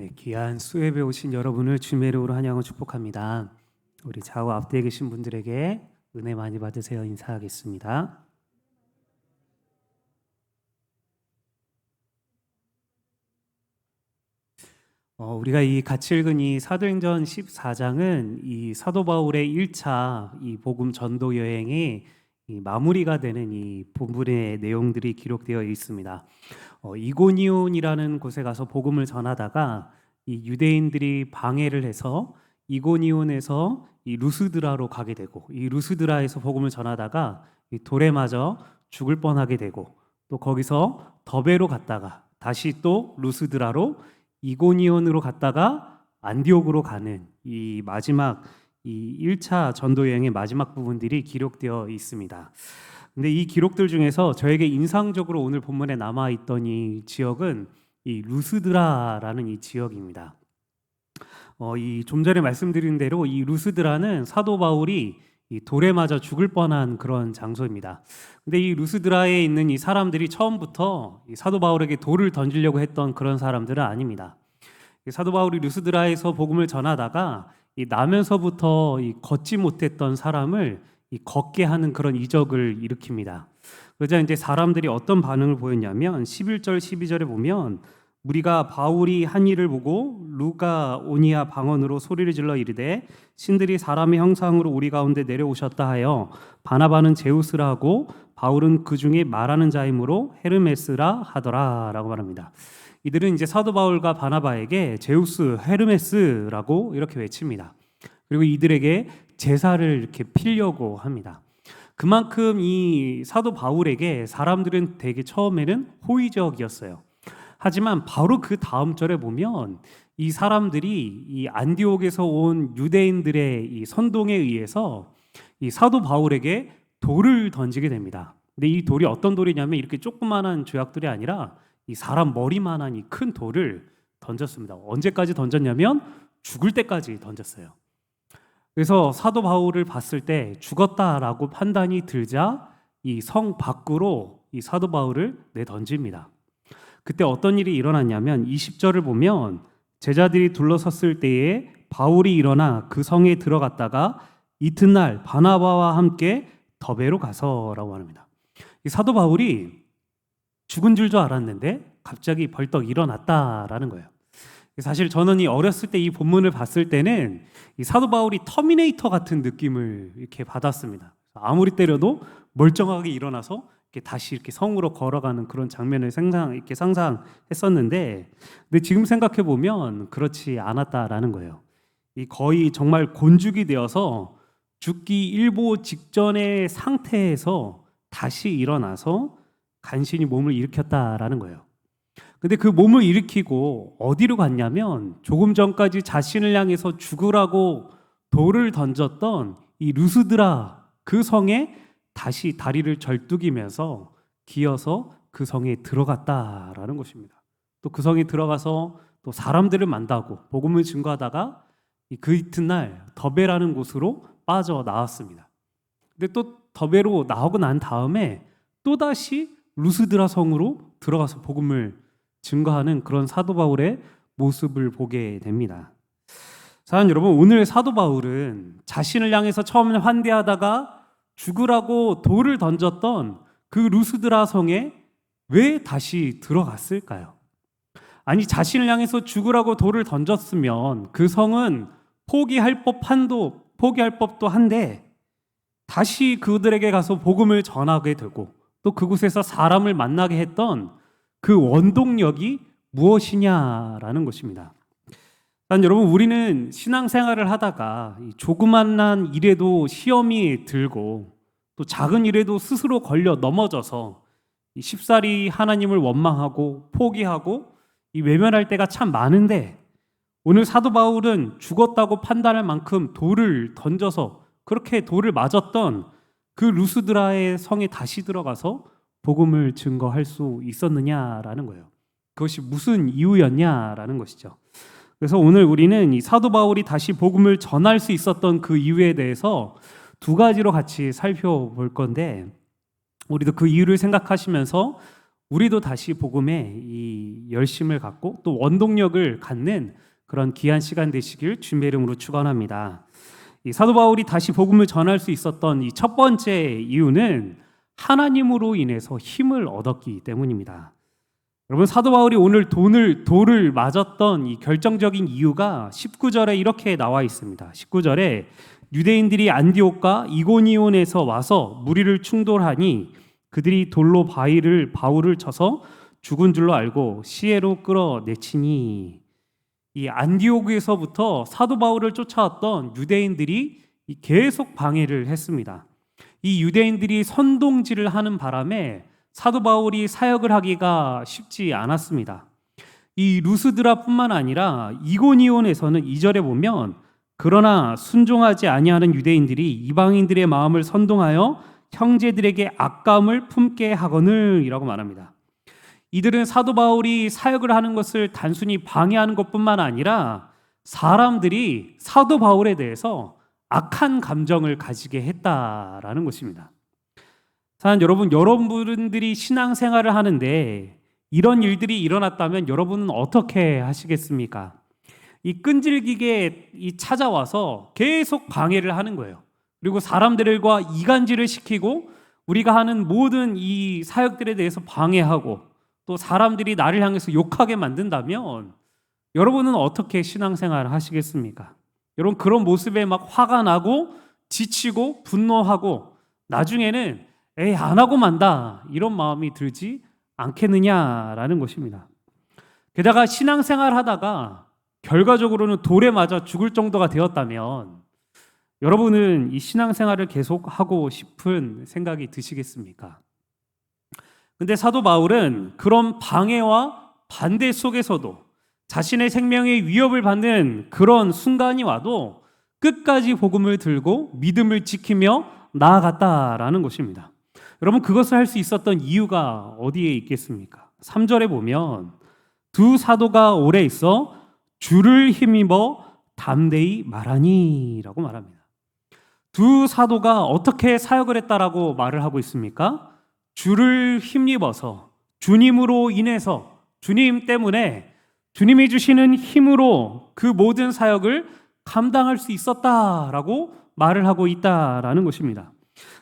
네, 귀한 수협에 오신 여러분을 이름으로 환영하고 축복합니다. 우리 좌우 앞뒤에 계신 분들에게 은혜 많이 받으세요 인사하겠습니다. 어, 우리가 이 같이 읽은 이 사도행전 14장은 이 사도 바울의 1차 이 복음 전도 여행의 이 마무리가 되는 이 본문의 내용들이 기록되어 있습니다. 어, 이고니온이라는 곳에 가서 복음을 전하다가 이 유대인들이 방해를 해서 이고니온에서 이 루스드라로 가게 되고 이 루스드라에서 복음을 전하다가 이 돌에 맞아 죽을 뻔하게 되고 또 거기서 더베로 갔다가 다시 또 루스드라로 이고니온으로 갔다가 안디옥으로 가는 이 마지막 이 1차 전도 여행의 마지막 부분들이 기록되어 있습니다. 근데 이 기록들 중에서 저에게 인상적으로 오늘 본문에 남아 있던 이 지역은 이 루스드라라는 이 지역입니다. 어, 이 좀 전에 말씀드린 대로 이 루스드라는 사도 바울이 이 돌에 맞아 죽을 뻔한 그런 장소입니다. 근데 이 루스드라에 있는 이 사람들이 처음부터 이 사도 바울에게 돌을 던지려고 했던 그런 사람들은 아닙니다. 이 사도 바울이 루스드라에서 복음을 전하다가 이 나면서부터 이 걷지 못했던 사람을 이 걷게 하는 그런 이적을 일으킵니다. 그러자 이제 사람들이 어떤 반응을 보였냐면 11절 12절에 보면 우리가 바울이 한 일을 보고 루가 오니아 방언으로 소리를 질러 이르되 신들이 사람의 형상으로 우리 가운데 내려오셨다 하여 바나바는 제우스라 하고 바울은 그 중에 말하는 자이므로 헤르메스라 하더라라고 말합니다. 이들은 이제 사도 바울과 바나바에게 제우스 헤르메스라고 이렇게 외칩니다. 그리고 이들에게 제사를 이렇게 필려고 합니다. 그만큼 이 사도 바울에게 사람들은 되게 처음에는 호의적이었어요. 하지만 바로 그 다음 절에 보면 이 사람들이 이 안디옥에서 온 유대인들의 이 선동에 의해서 이 사도 바울에게 돌을 던지게 됩니다. 근데 이 돌이 어떤 돌이냐면 이렇게 조그만한 조약돌이 아니라 이 사람 머리만한 이 큰 돌을 던졌습니다. 언제까지 던졌냐면 죽을 때까지 던졌어요. 그래서 사도 바울을 봤을 때 죽었다라고 판단이 들자 이 성 밖으로 이 사도 바울을 내 던집니다. 그때 어떤 일이 일어났냐면 20절을 보면 제자들이 둘러섰을 때에 바울이 일어나 그 성에 들어갔다가 이튿날 바나바와 함께 더베로 가서라고 합니다. 이 사도 바울이 죽은 줄도 알았는데 갑자기 벌떡 일어났다라는 거예요. 사실 저는 이 어렸을 때 이 본문을 봤을 때는 이 사도 바울이 터미네이터 같은 느낌을 이렇게 받았습니다. 아무리 때려도 멀쩡하게 일어나서 이렇게 다시 이렇게 성으로 걸어가는 그런 장면을 상상 이렇게 상상했었는데, 근데 지금 생각해 보면 그렇지 않았다라는 거예요. 이 거의 정말 곤죽이 되어서 죽기 일보 직전의 상태에서 다시 일어나서 간신히 몸을 일으켰다라는 거예요. 근데 그 몸을 일으키고 어디로 갔냐면 조금 전까지 자신을 향해서 죽으라고 돌을 던졌던 이 루스드라 그 성에 다시 다리를 절뚝이면서 기어서 그 성에 들어갔다라는 것입니다. 또 그 성에 들어가서 또 사람들을 만나고 복음을 증거하다가 그 이튿날 더베라는 곳으로 빠져 나왔습니다. 근데 또 더베로 나오고 난 다음에 또 다시 루스드라 성으로 들어가서 복음을 증거하는 그런 사도 바울의 모습을 보게 됩니다. 사랑 여러분, 오늘 사도 바울은 자신을 향해서 처음에 환대하다가 죽으라고 돌을 던졌던 그 루스드라 성에 왜 다시 들어갔을까요? 아니 자신을 향해서 죽으라고 돌을 던졌으면 그 성은 포기할 법한도 포기할 법도 한데 다시 그들에게 가서 복음을 전하게 되고 또 그곳에서 사람을 만나게 했던 그 원동력이 무엇이냐라는 것입니다. 난 여러분 우리는 신앙생활을 하다가 조그만한 일에도 시험이 들고 또 작은 일에도 스스로 걸려 넘어져서 쉽사리 하나님을 원망하고 포기하고 이 외면할 때가 참 많은데 오늘 사도 바울은 죽었다고 판단할 만큼 돌을 던져서 그렇게 돌을 맞았던 그 루스드라의 성에 다시 들어가서 복음을 증거할 수 있었느냐라는 거예요. 그것이 무슨 이유였냐라는 것이죠. 그래서 오늘 우리는 이 사도 바울이 다시 복음을 전할 수 있었던 그 이유에 대해서 두 가지로 같이 살펴볼 건데 우리도 그 이유를 생각하시면서 우리도 다시 복음에 이 열심을 갖고 또 원동력을 갖는 그런 귀한 시간 되시길 주님의 이름으로 축원합니다. 이 사도 바울이 다시 복음을 전할 수 있었던 이 첫 번째 이유는 하나님으로 인해서 힘을 얻었기 때문입니다. 여러분 사도 바울이 오늘 돈을 돌을 맞았던 이 결정적인 이유가 19절에 이렇게 나와 있습니다. 19절에 유대인들이 안디옥과 이고니온에서 와서 무리를 충돌하니 그들이 돌로 바위를 바울을 쳐서 죽은 줄로 알고 시에로 끌어내치니 이 안디옥에서부터 사도 바울을 쫓아왔던 유대인들이 이 계속 방해를 했습니다. 이 유대인들이 선동질을 하는 바람에 사도 바울이 사역을 하기가 쉽지 않았습니다. 이 루스드라뿐만 아니라 이고니온에서는 이절에 보면 그러나 순종하지 아니하는 유대인들이 이방인들의 마음을 선동하여 형제들에게 악감을 품게 하거늘이라고 말합니다. 이들은 사도 바울이 사역을 하는 것을 단순히 방해하는 것뿐만 아니라 사람들이 사도 바울에 대해서 악한 감정을 가지게 했다라는 것입니다. 사실 여러분, 여러분들이 신앙생활을 하는데 이런 일들이 일어났다면 여러분은 어떻게 하시겠습니까? 이 끈질기게 이 찾아와서 계속 방해를 하는 거예요. 그리고 사람들과 이간질을 시키고 우리가 하는 모든 이 사역들에 대해서 방해하고 또 사람들이 나를 향해서 욕하게 만든다면 여러분은 어떻게 신앙생활을 하시겠습니까? 여러분 그런 모습에 막 화가 나고 지치고 분노하고 나중에는 에이 안 하고 만다 이런 마음이 들지 않겠느냐라는 것입니다. 게다가 신앙생활 하다가 결과적으로는 돌에 맞아 죽을 정도가 되었다면 여러분은 이 신앙생활을 계속 하고 싶은 생각이 드시겠습니까? 근데 사도 바울은 그런 방해와 반대 속에서도 자신의 생명의 위협을 받는 그런 순간이 와도 끝까지 복음을 들고 믿음을 지키며 나아갔다라는 것입니다. 여러분 그것을 할 수 있었던 이유가 어디에 있겠습니까? 3절에 보면 두 사도가 오래 있어 주를 힘입어 담대히 말하니라고 말합니다. 두 사도가 어떻게 사역을 했다라고 말을 하고 있습니까? 주를 힘입어서 주님으로 인해서 주님 때문에 주님이 주시는 힘으로 그 모든 사역을 감당할 수 있었다라고 말을 하고 있다라는 것입니다.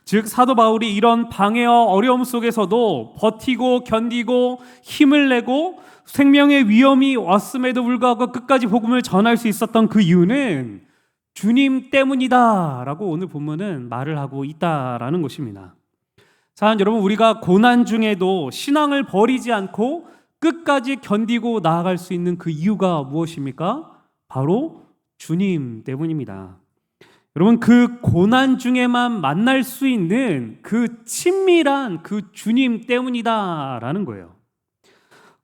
즉 사도 바울이 이런 방해와 어려움 속에서도 버티고 견디고 힘을 내고 생명의 위험이 왔음에도 불구하고 끝까지 복음을 전할 수 있었던 그 이유는 주님 때문이다라고 오늘 본문은 말을 하고 있다라는 것입니다. 사랑 여러분 우리가 고난 중에도 신앙을 버리지 않고 끝까지 견디고 나아갈 수 있는 그 이유가 무엇입니까? 바로 주님 때문입니다. 여러분 그 고난 중에만 만날 수 있는 그 친밀한 그 주님 때문이다라는 거예요.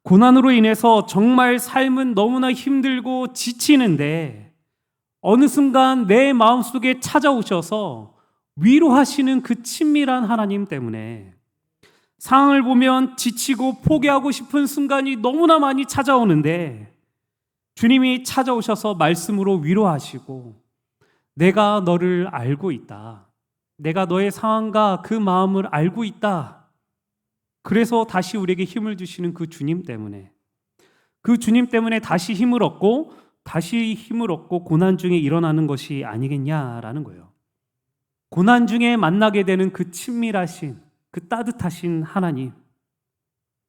고난으로 인해서 정말 삶은 너무나 힘들고 지치는데 어느 순간 내 마음속에 찾아오셔서 위로하시는 그 친밀한 하나님 때문에 상황을 보면 지치고 포기하고 싶은 순간이 너무나 많이 찾아오는데 주님이 찾아오셔서 말씀으로 위로하시고 내가 너를 알고 있다. 내가 너의 상황과 그 마음을 알고 있다. 그래서 다시 우리에게 힘을 주시는 그 주님 때문에 그 주님 때문에 다시 힘을 얻고 다시 힘을 얻고 고난 중에 일어나는 것이 아니겠냐라는 거예요. 고난 중에 만나게 되는 그 친밀하신 그 따뜻하신 하나님.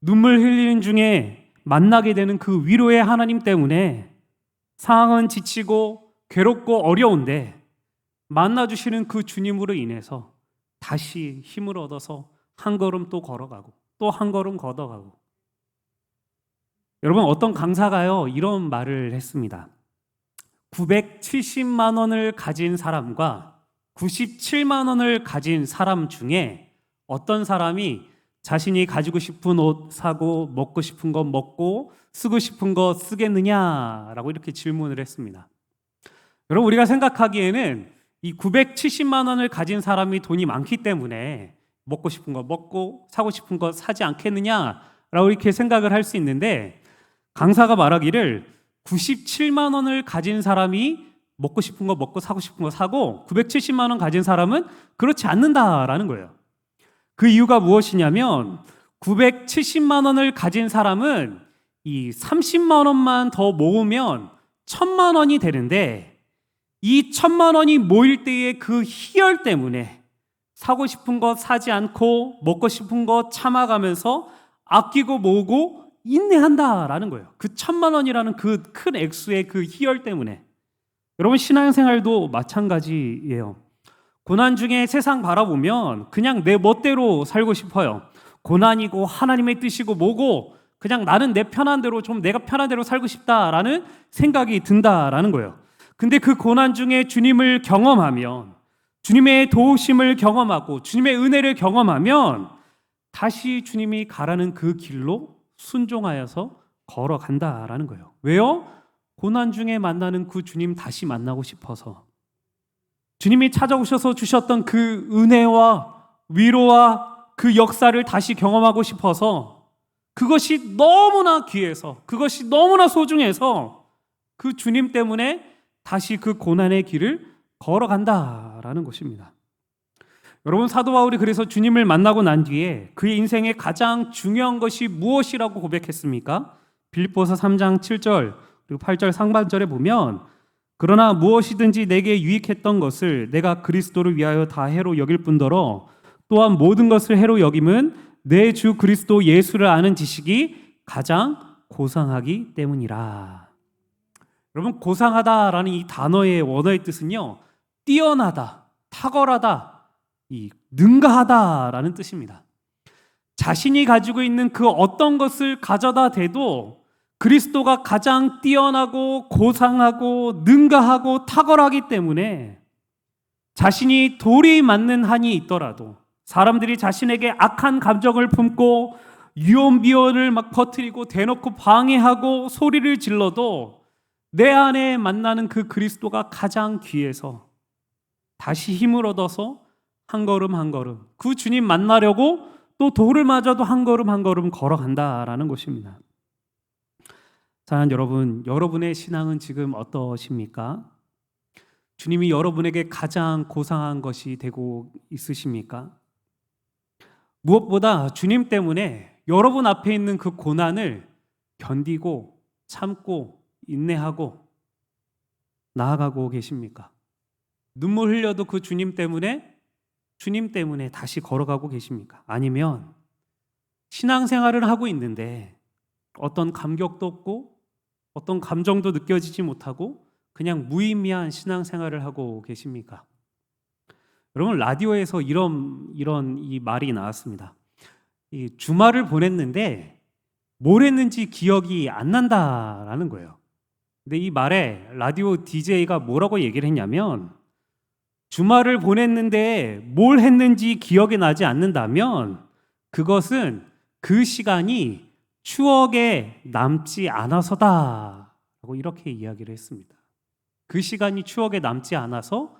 눈물 흘리는 중에 만나게 되는 그 위로의 하나님 때문에 상황은 지치고 괴롭고 어려운데 만나주시는 그 주님으로 인해서 다시 힘을 얻어서 한 걸음 또 걸어가고 또 한 걸음 걷어가고. 여러분 어떤 강사가요? 이런 말을 했습니다. 970만 원을 가진 사람과 97만 원을 가진 사람 중에 어떤 사람이 자신이 가지고 싶은 옷 사고 먹고 싶은 거 먹고 쓰고 싶은 거 쓰겠느냐라고 이렇게 질문을 했습니다. 여러분 우리가 생각하기에는 이 970만 원을 가진 사람이 돈이 많기 때문에 먹고 싶은 거 먹고 사고 싶은 거 사지 않겠느냐라고 이렇게 생각을 할 수 있는데 강사가 말하기를 97만 원을 가진 사람이 먹고 싶은 거 먹고 사고 싶은 거 사고 970만 원 가진 사람은 그렇지 않는다라는 거예요. 그 이유가 무엇이냐면 970만 원을 가진 사람은 이 30만 원만 더 모으면 1000만 원이 되는데 이 1000만 원이 모일 때의 그 희열 때문에 사고 싶은 거 사지 않고 먹고 싶은 거 참아가면서 아끼고 모으고 인내한다라는 거예요. 그 천만 원이라는 그 큰 액수의 그 희열 때문에 여러분 신앙생활도 마찬가지예요. 고난 중에 세상 바라보면 그냥 내 멋대로 살고 싶어요. 고난이고 하나님의 뜻이고 뭐고 그냥 나는 내 편한 대로 좀 내가 편한 대로 살고 싶다라는 생각이 든다라는 거예요. 근데 그 고난 중에 주님을 경험하면 주님의 도우심을 경험하고 주님의 은혜를 경험하면 다시 주님이 가라는 그 길로 순종하여서 걸어간다라는 거예요. 왜요? 고난 중에 만나는 그 주님 다시 만나고 싶어서 주님이 찾아오셔서 주셨던 그 은혜와 위로와 그 역사를 다시 경험하고 싶어서 그것이 너무나 귀해서 그것이 너무나 소중해서 그 주님 때문에 다시 그 고난의 길을 걸어간다라는 것입니다. 여러분 사도 바울이 그래서 주님을 만나고 난 뒤에 그의 인생의 가장 중요한 것이 무엇이라고 고백했습니까? 빌립보서 3장 7절 그리고 8절 상반절에 보면 그러나 무엇이든지 내게 유익했던 것을 내가 그리스도를 위하여 다 해로 여길 뿐더러 또한 모든 것을 해로 여김은 내 주 그리스도 예수를 아는 지식이 가장 고상하기 때문이라. 여러분 고상하다라는 이 단어의 원어의 뜻은요. 뛰어나다, 탁월하다, 이 능가하다라는 뜻입니다. 자신이 가지고 있는 그 어떤 것을 가져다 대도 그리스도가 가장 뛰어나고 고상하고 능가하고 탁월하기 때문에 자신이 돌이 맞는 한이 있더라도 사람들이 자신에게 악한 감정을 품고 유언비언을 막 퍼뜨리고 대놓고 방해하고 소리를 질러도 내 안에 만나는 그 그리스도가 가장 귀해서 다시 힘을 얻어서 한 걸음 한 걸음 그 주님 만나려고 또 돌을 맞아도 한 걸음 한 걸음 걸어간다라는 것입니다. 사랑하는 여러분, 여러분의 신앙은 지금 어떠십니까? 주님이 여러분에게 가장 고상한 것이 되고 있으십니까? 무엇보다 주님 때문에 여러분 앞에 있는 그 고난을 견디고 참고 인내하고 나아가고 계십니까? 눈물 흘려도 그 주님 때문에 주님 때문에 다시 걸어가고 계십니까? 아니면 신앙생활을 하고 있는데 어떤 감격도 없고 어떤 감정도 느껴지지 못하고 그냥 무의미한 신앙생활을 하고 계십니까? 여러분 라디오에서 이런 이런 이 말이 나왔습니다. 이 주말을 보냈는데 뭘 했는지 기억이 안 난다라는 거예요. 근데 이 말에 라디오 DJ가 뭐라고 얘기를 했냐면 주말을 보냈는데 뭘 했는지 기억이 나지 않는다면 그것은 그 시간이 추억에 남지 않아서다 라고 이렇게 이야기를 했습니다. 그 시간이 추억에 남지 않아서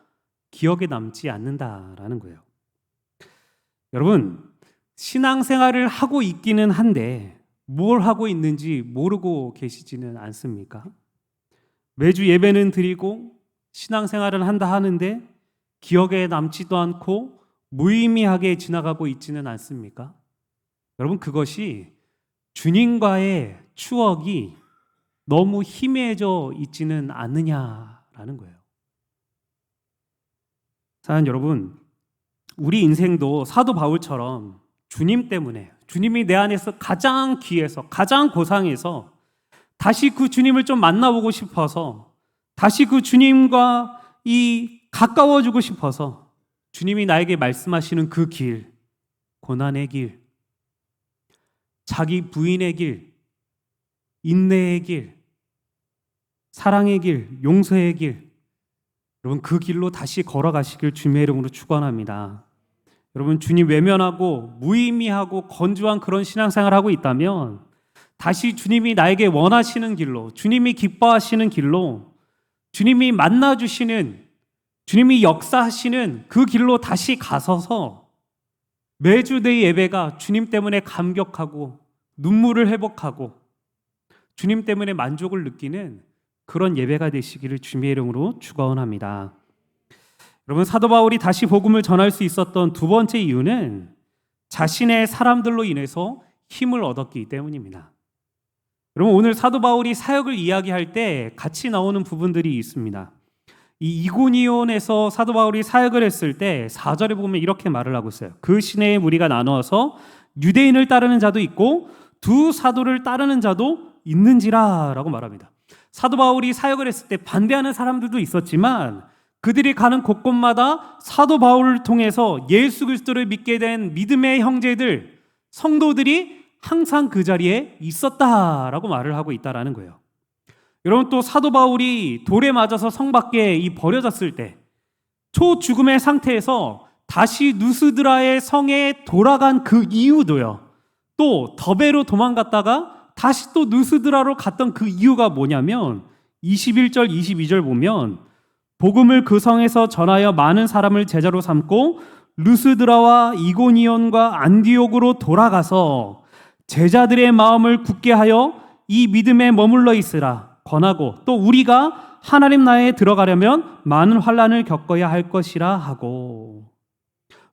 기억에 남지 않는다라는 거예요. 여러분, 신앙생활을 하고 있기는 한데 뭘 하고 있는지 모르고 계시지는 않습니까? 매주 예배는 드리고 신앙생활을 한다 하는데 기억에 남지도 않고 무의미하게 지나가고 있지는 않습니까? 여러분 그것이 주님과의 추억이 너무 희미해져 있지는 않느냐라는 거예요. 사랑 여러분, 우리 인생도 사도 바울처럼 주님 때문에 주님이 내 안에서 가장 귀해서 가장 고상해서 다시 그 주님을 좀 만나보고 싶어서 다시 그 주님과 이 가까워지고 싶어서 주님이 나에게 말씀하시는 그 길, 고난의 길, 자기 부인의 길, 인내의 길, 사랑의 길, 용서의 길, 여러분 그 길로 다시 걸어가시길 주님의 이름으로 축원합니다. 여러분 주님 외면하고 무의미하고 건조한 그런 신앙생활 하고 있다면 다시 주님이 나에게 원하시는 길로, 주님이 기뻐하시는 길로, 주님이 만나 주시는 주님이 역사하시는 그 길로 다시 가서서 매주 내 예배가 주님 때문에 감격하고 눈물을 회복하고 주님 때문에 만족을 느끼는 그런 예배가 되시기를 주님의 이름으로 축원합니다. 여러분 사도 바울이 다시 복음을 전할 수 있었던 두 번째 이유는 자신의 사람들로 인해서 힘을 얻었기 때문입니다. 여러분 오늘 사도 바울이 사역을 이야기할 때 같이 나오는 부분들이 있습니다. 이 이고니온에서 사도 바울이 사역을 했을 때 4절에 보면 이렇게 말을 하고 있어요. 그 시내에 무리가 나누어서 유대인을 따르는 자도 있고 두 사도를 따르는 자도 있는지라라고 말합니다. 사도 바울이 사역을 했을 때 반대하는 사람들도 있었지만 그들이 가는 곳곳마다 사도 바울을 통해서 예수 그리스도를 믿게 된 믿음의 형제들 성도들이 항상 그 자리에 있었다라고 말을 하고 있다라는 거예요. 여러분 또 사도 바울이 돌에 맞아서 성 밖에 이 버려졌을 때 초죽음의 상태에서 다시 누스드라의 성에 돌아간 그 이유도요. 또 더베로 도망갔다가 다시 또 누스드라로 갔던 그 이유가 뭐냐면 21절 22절 보면 복음을 그 성에서 전하여 많은 사람을 제자로 삼고 루스드라와 이고니온과 안디옥으로 돌아가서 제자들의 마음을 굳게 하여 이 믿음에 머물러 있으라 권하고 또 우리가 하나님 나라에 들어가려면 많은 환란을 겪어야 할 것이라 하고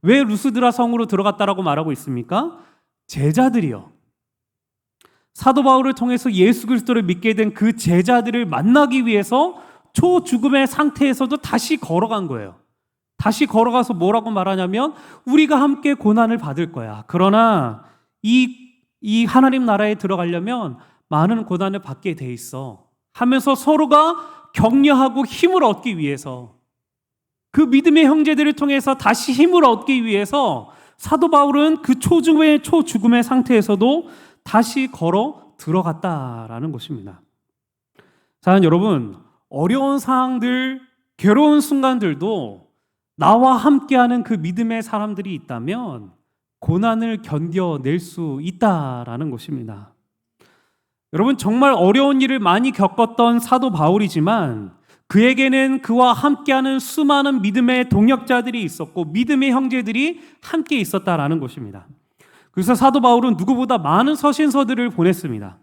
왜 루스드라 성으로 들어갔다라고 말하고 있습니까? 제자들이요. 사도 바울을 통해서 예수 그리스도를 믿게 된 그 제자들을 만나기 위해서 초 죽음의 상태에서도 다시 걸어간 거예요. 다시 걸어가서 뭐라고 말하냐면 우리가 함께 고난을 받을 거야. 그러나 이, 이 하나님 나라에 들어가려면 많은 고난을 받게 돼 있어. 하면서 서로가 격려하고 힘을 얻기 위해서 그 믿음의 형제들을 통해서 다시 힘을 얻기 위해서 사도 바울은 그 초죽음의 초죽음의 상태에서도 다시 걸어 들어갔다라는 것입니다. 자, 여러분, 어려운 상황들, 괴로운 순간들도 나와 함께하는 그 믿음의 사람들이 있다면 고난을 견뎌낼 수 있다라는 것입니다. 여러분, 정말 어려운 일을 많이 겪었던 사도 바울이지만 그에게는 그와 함께하는 수많은 믿음의 동역자들이 있었고 믿음의 형제들이 함께 있었다라는 것입니다. 그래서 사도 바울은 누구보다 많은 서신서들을 보냈습니다.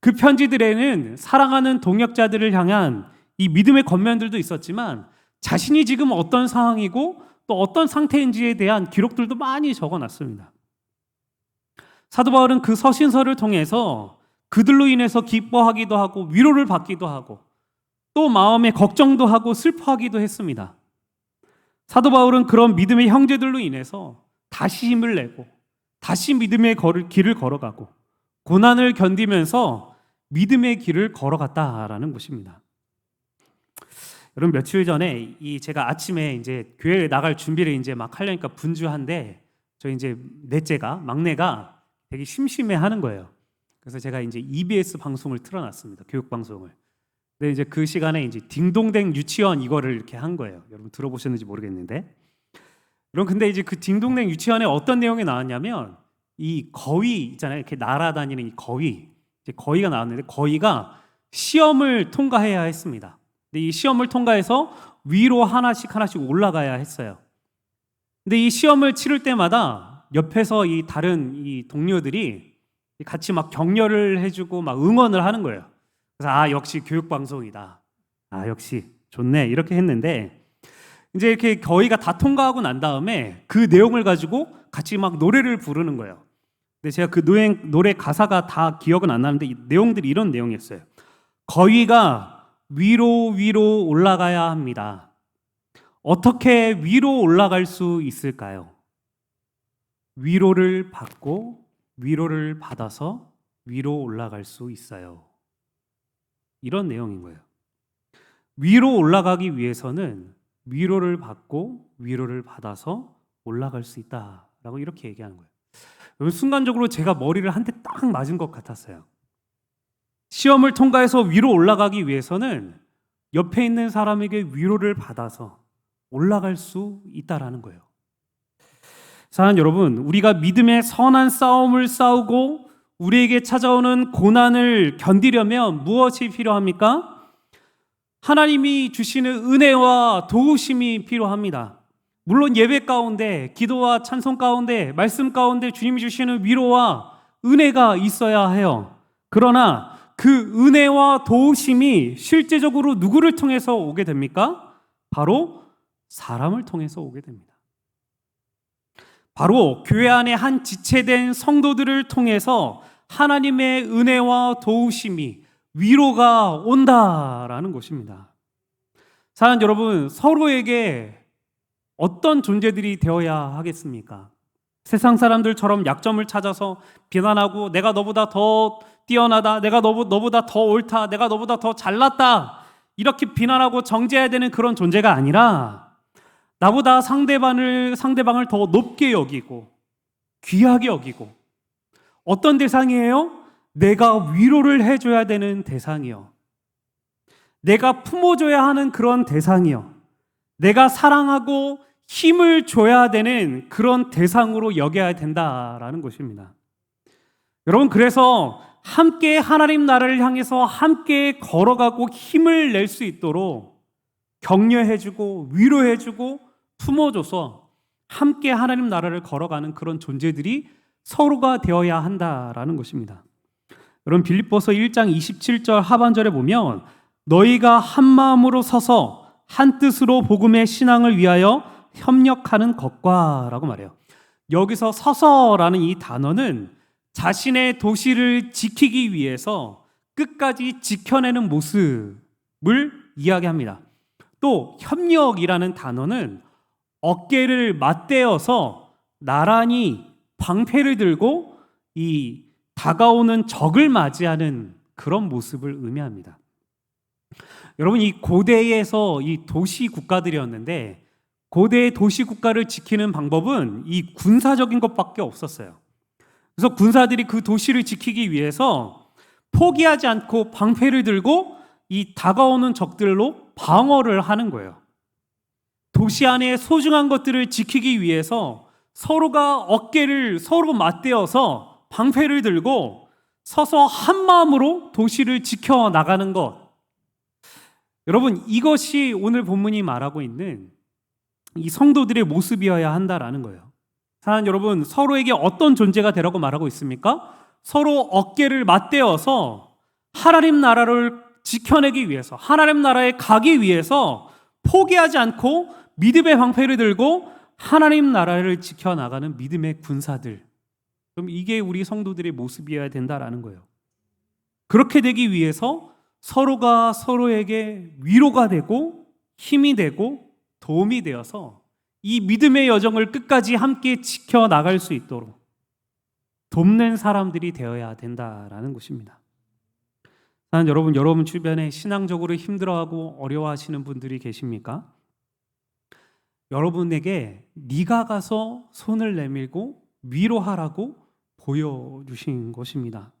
그 편지들에는 사랑하는 동역자들을 향한 이 믿음의 겉면들도 있었지만 자신이 지금 어떤 상황이고 또 어떤 상태인지에 대한 기록들도 많이 적어 놨습니다. 사도 바울은 그 서신서를 통해서 그들로 인해서 기뻐하기도 하고 위로를 받기도 하고 또 마음에 걱정도 하고 슬퍼하기도 했습니다. 사도 바울은 그런 믿음의 형제들로 인해서 다시 힘을 내고 다시 믿음의 길을 걸어가고 고난을 견디면서 믿음의 길을 걸어갔다라는 것입니다. 여러분 며칠 전에 이 제가 아침에 이제 교회에 나갈 준비를 이제 막 하려니까 분주한데 저 이제 넷째가 막내가 되게 심심해 하는 거예요. 그래서 제가 이제 EBS 방송을 틀어놨습니다. 교육 방송을. 근데 이제 그 시간에 이제 딩동댕 유치원 이거를 이렇게 한 거예요. 여러분 들어보셨는지 모르겠는데. 여러분 근데 이제 그 딩동댕 유치원에 어떤 내용이 나왔냐면 이 거위 있잖아요. 이렇게 날아다니는 이 거위. 이제 거위가 나왔는데 거위가 시험을 통과해야 했습니다. 근데 이 시험을 통과해서 위로 하나씩 하나씩 올라가야 했어요. 근데 이 시험을 치를 때마다 옆에서 이 다른 이 동료들이 같이 막 격려를 해주고 막 응원을 하는 거예요. 그래서 아 역시 교육 방송이다. 아 역시 좋네 이렇게 했는데 이제 이렇게 거의가 다 통과하고 난 다음에 그 내용을 가지고 같이 막 노래를 부르는 거예요. 근데 제가 그 노래, 노래 가사가 다 기억은 안 나는데 내용들이 이런 내용이었어요. 거위가 위로 위로 올라가야 합니다. 어떻게 위로 올라갈 수 있을까요? 위로를 받고 위로를 받아서 위로 올라갈 수 있어요. 이런 내용인 거예요. 위로 올라가기 위해서는 위로를 받고 위로를 받아서 올라갈 수 있다라고 이렇게 얘기하는 거예요. 순간적으로 제가 머리를 한 대 딱 맞은 것 같았어요. 시험을 통과해서 위로 올라가기 위해서는 옆에 있는 사람에게 위로를 받아서 올라갈 수 있다라는 거예요. 사랑 여러분, 우리가 믿음의 선한 싸움을 싸우고 우리에게 찾아오는 고난을 견디려면 무엇이 필요합니까? 하나님이 주시는 은혜와 도우심이 필요합니다. 물론 예배 가운데, 기도와 찬송 가운데, 말씀 가운데 주님이 주시는 위로와 은혜가 있어야 해요. 그러나 그 은혜와 도우심이 실제적으로 누구를 통해서 오게 됩니까? 바로 사람을 통해서 오게 됩니다. 바로 교회 안에 한 지체된 성도들을 통해서 하나님의 은혜와 도우심이 위로가 온다라는 것입니다. 사랑 여러분, 서로에게 어떤 존재들이 되어야 하겠습니까? 세상 사람들처럼 약점을 찾아서 비난하고 내가 너보다 더 뛰어나다, 내가 너보, 너보다 더 옳다, 내가 너보다 더 잘났다 이렇게 비난하고 정죄해야 되는 그런 존재가 아니라 나보다 상대방을 상대방을 더 높게 여기고 귀하게 여기고 어떤 대상이에요? 내가 위로를 해줘야 되는 대상이요. 내가 품어줘야 하는 그런 대상이요. 내가 사랑하고 힘을 줘야 되는 그런 대상으로 여겨야 된다라는 것입니다. 여러분, 그래서 함께 하나님 나라를 향해서 함께 걸어가고 힘을 낼 수 있도록 격려해주고 위로해주고 품어줘서 함께 하나님 나라를 걸어가는 그런 존재들이 서로가 되어야 한다라는 것입니다. 여러분 빌립보서 1장 27절 하반절에 보면 너희가 한 마음으로 서서 한 뜻으로 복음의 신앙을 위하여 협력하는 것과라고 말해요. 여기서 서서라는 이 단어는 자신의 도시를 지키기 위해서 끝까지 지켜내는 모습을 이야기합니다. 또 협력이라는 단어는 어깨를 맞대어서 나란히 방패를 들고 이 다가오는 적을 맞이하는 그런 모습을 의미합니다. 여러분 이 고대에서 이 도시 국가들이었는데 고대의 도시 국가를 지키는 방법은 이 군사적인 것밖에 없었어요. 그래서 군사들이 그 도시를 지키기 위해서 포기하지 않고 방패를 들고 이 다가오는 적들로 방어를 하는 거예요. 도시 안에 소중한 것들을 지키기 위해서 서로가 어깨를 서로 맞대어서 방패를 들고 서서 한 마음으로 도시를 지켜 나가는 것. 여러분, 이것이 오늘 본문이 말하고 있는 이 성도들의 모습이어야 한다라는 거예요. 사랑 여러분, 서로에게 어떤 존재가 되라고 말하고 있습니까? 서로 어깨를 맞대어서 하나님 나라를 지켜내기 위해서, 하나님 나라에 가기 위해서 포기하지 않고 믿음의 방패를 들고 하나님 나라를 지켜나가는 믿음의 군사들. 그럼 이게 우리 성도들의 모습이어야 된다라는 거예요. 그렇게 되기 위해서 서로가 서로에게 위로가 되고 힘이 되고 도움이 되어서 이 믿음의 여정을 끝까지 함께 지켜나갈 수 있도록 돕는 사람들이 되어야 된다라는 것입니다. 난 여러분, 여러분 주변에 신앙적으로 힘들어하고 어려워하시는 분들이 계십니까? 여러분에게 네가 가서 손을 내밀고 위로하라고 보여주신 것입니다.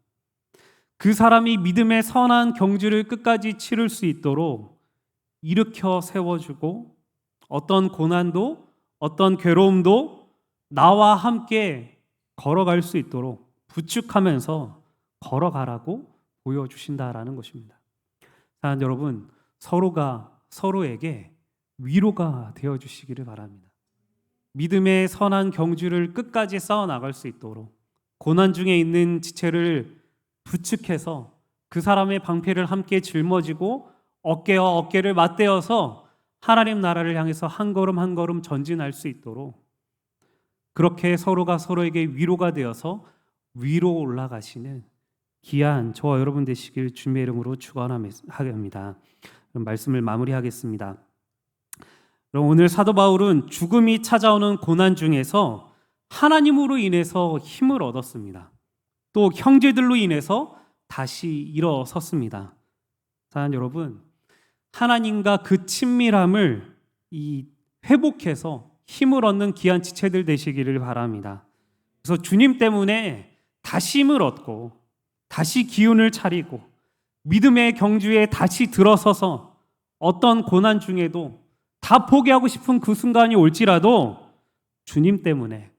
그 사람이 믿음의 선한 경주를 끝까지 치를 수 있도록 일으켜 세워주고 어떤 고난도 어떤 괴로움도 나와 함께 걸어갈 수 있도록 부축하면서 걸어가라고 보여주신다라는 것입니다. 사랑 여러분, 서로가 서로에게 위로가 되어 주시기를 바랍니다. 믿음의 선한 경주를 끝까지 쌓아 나갈 수 있도록 고난 중에 있는 지체를 부축해서 그 사람의 방패를 함께 짊어지고 어깨와 어깨를 맞대어서 하나님 나라를 향해서 한 걸음 한 걸음 전진할 수 있도록 그렇게 서로가 서로에게 위로가 되어서 위로 올라가시는 귀한 저와 여러분 되시길 주님의 이름으로 축원합니다. 말씀을 마무리하겠습니다. 그럼 오늘 사도 바울은 죽음이 찾아오는 고난 중에서 하나님으로 인해서 힘을 얻었습니다. 또 형제들로 인해서 다시 일어섰습니다. 사랑 여러분, 하나님과 그 친밀함을 이 회복해서 힘을 얻는 귀한 지체들 되시기를 바랍니다. 그래서 주님 때문에 다시 힘을 얻고 다시 기운을 차리고 믿음의 경주에 다시 들어서서 어떤 고난 중에도 다 포기하고 싶은 그 순간이 올지라도 주님 때문에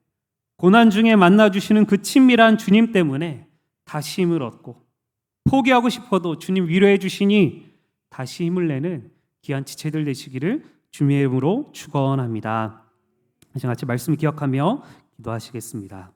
고난 중에 만나주시는 그 친밀한 주님 때문에 다시 힘을 얻고 포기하고 싶어도 주님 위로해 주시니 다시 힘을 내는 귀한 지체들 되시기를 주님의 이름으로 축원합니다. 같이 말씀 기억하며 기도하시겠습니다.